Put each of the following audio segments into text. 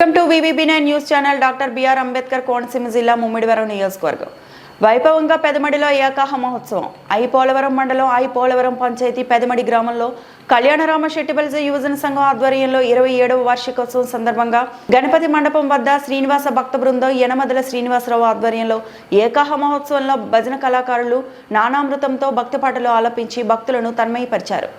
Welcome to V V B nine news channel doctor B R Ambedkar Konaseema జిల్లా ముమ్మిడివరం నియోజకవర్గం వైభవంగా పెదమడిలో ఏకాహ మహోత్సవం. I Polavaram మండలం ఐ పోలవరం పంచాయతీ పెదమడి గ్రామంలో కళ్యాణరామ శెట్టిబల్జ యువజన సంఘం ఆధ్వర్యంలో ఇరవై ఏడవ వార్షికోత్సవం సందర్భంగా గణపతి మండపం వద్ద శ్రీనివాస భక్త బృందం యనమదల శ్రీనివాసరావు ఆధ్వర్యంలో ఏకాహ మహోత్సవంలో భజన కళాకారులు నానామృతంతో భక్తి పాటలు ఆలపించి భక్తులను తన్మయపరిచారు.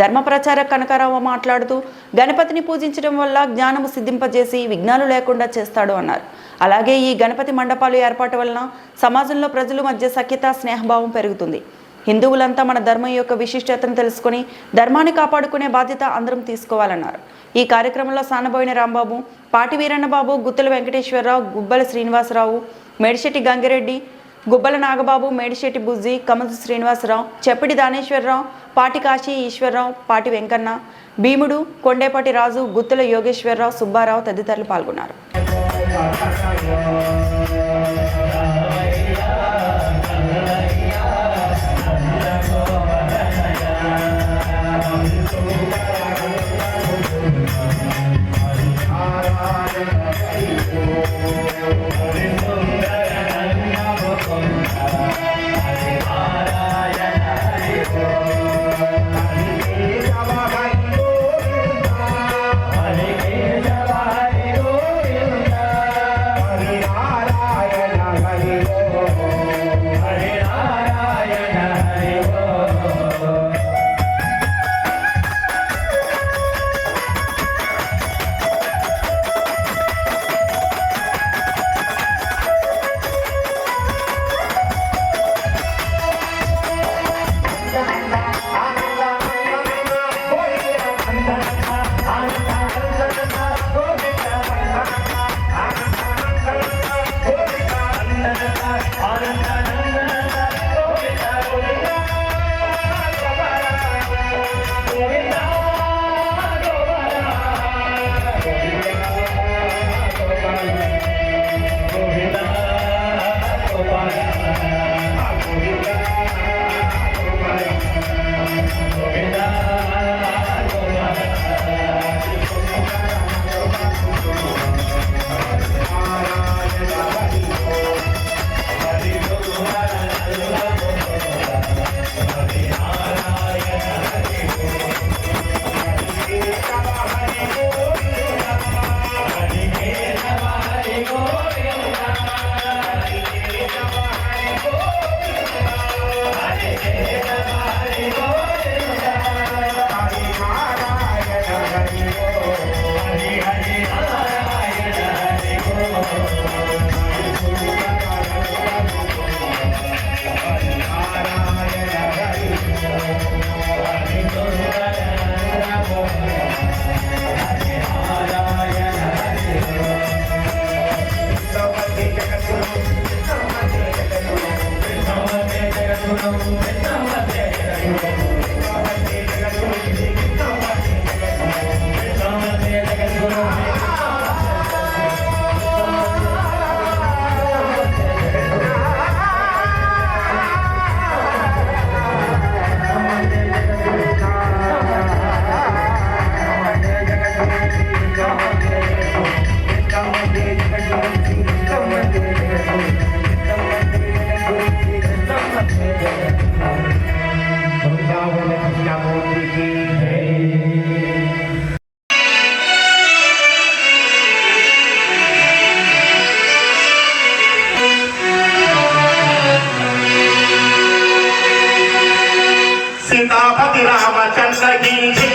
ధర్మ ప్రచార కనకారావు మాట్లాడుతూ గణపతిని పూజించడం వల్ల జ్ఞానము సిద్ధింపజేసి విఘ్నాలు లేకుండా చేస్తాడు అన్నారు. అలాగే ఈ గణపతి మండపాలు ఏర్పాటు వలన సమాజంలో ప్రజల మధ్య సఖ్యత స్నేహభావం పెరుగుతుంది. హిందువులంతా మన ధర్మం యొక్క విశిష్టతను తెలుసుకొని ధర్మాన్ని కాపాడుకునే బాధ్యత అందరం తీసుకోవాలన్నారు. ఈ కార్యక్రమంలో సానబోయిన రాంబాబు పాటి వీరన్నబాబు గుత్తుల వెంకటేశ్వరరావు గుబ్బల శ్రీనివాసరావు మేడిశెట్టి గంగిరెడ్డి గుబ్బల నాగబాబు మేడిశెట్టి బుజ్జి కమల శ్రీనివాసరావు చెప్పిడి దానేశ్వరరావు పాటి కాశీ ఈశ్వరరావు పాటి వెంకన్న భీముడు కొండేపాటి రాజు గుత్తుల యోగేశ్వరరావు సుబ్బారావు తదితరులు పాల్గొన్నారు. Hare సీతాపతి రామచంద్ర గీసి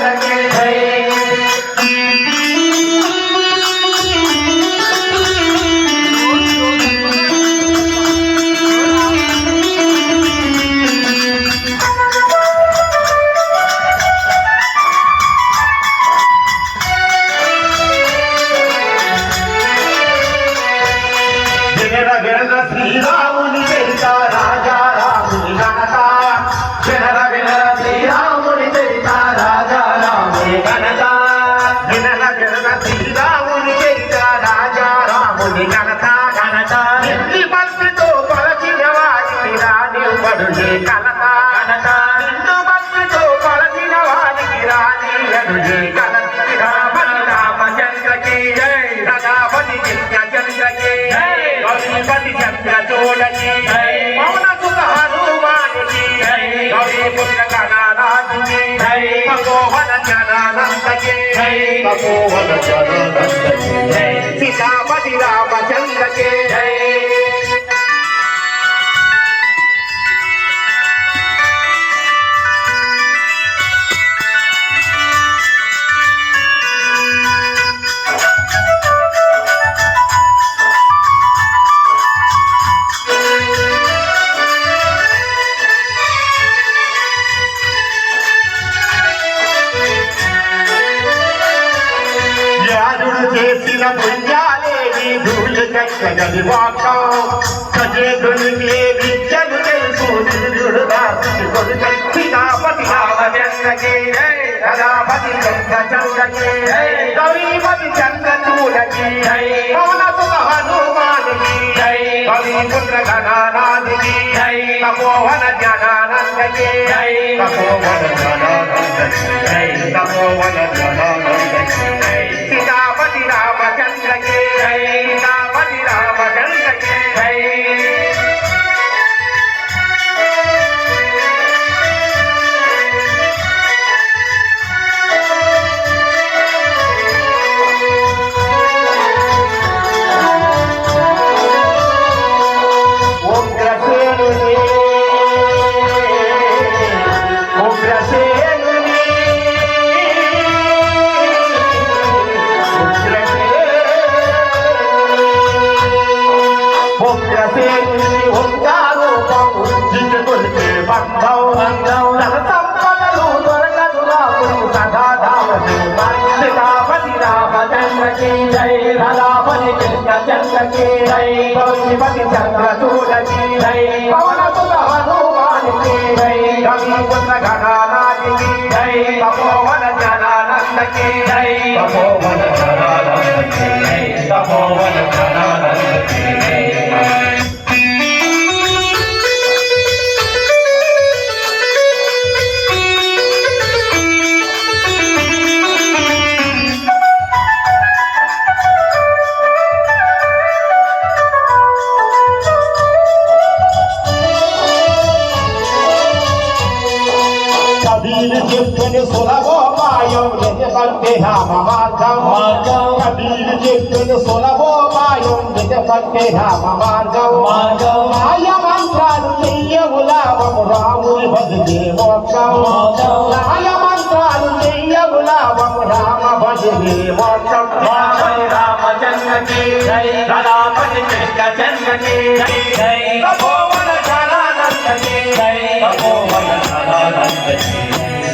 सके గణపతి చంద్రచూడకి మౌన సుత హనుమానికి గౌరీపుత్ర కణానాథుకి తపోవన జనానందకి తపోవన జనానందకి సీతాపతి రామచంద్రకి. చదివాక సజేదుని విద్యను తెలుసు సూర్యుడు దాసుడు పితాపతి రామచంద్రకే సీతాపతి రామచంద్రకే తమోవన జనానందకి తమోవన జనానందకి చెప్పని సులభోపాయం నిజపంటే రామ మార్గం. కబీర్ చెప్పని సులభోపాయం నిజపంటే రామ మార్గం. మాయ మంత్రాలు చెయ్యవు లాభము రాముని భజనే మోక్షం. మాయ మంత్రాలు చెయ్యవు లాభము రామ భజనే మోక్షం. రామచంద్రకి జై రామని కృష్ణ చంద్రకి జై తపోవన జనానందకి జై తపోవన జనానందకి.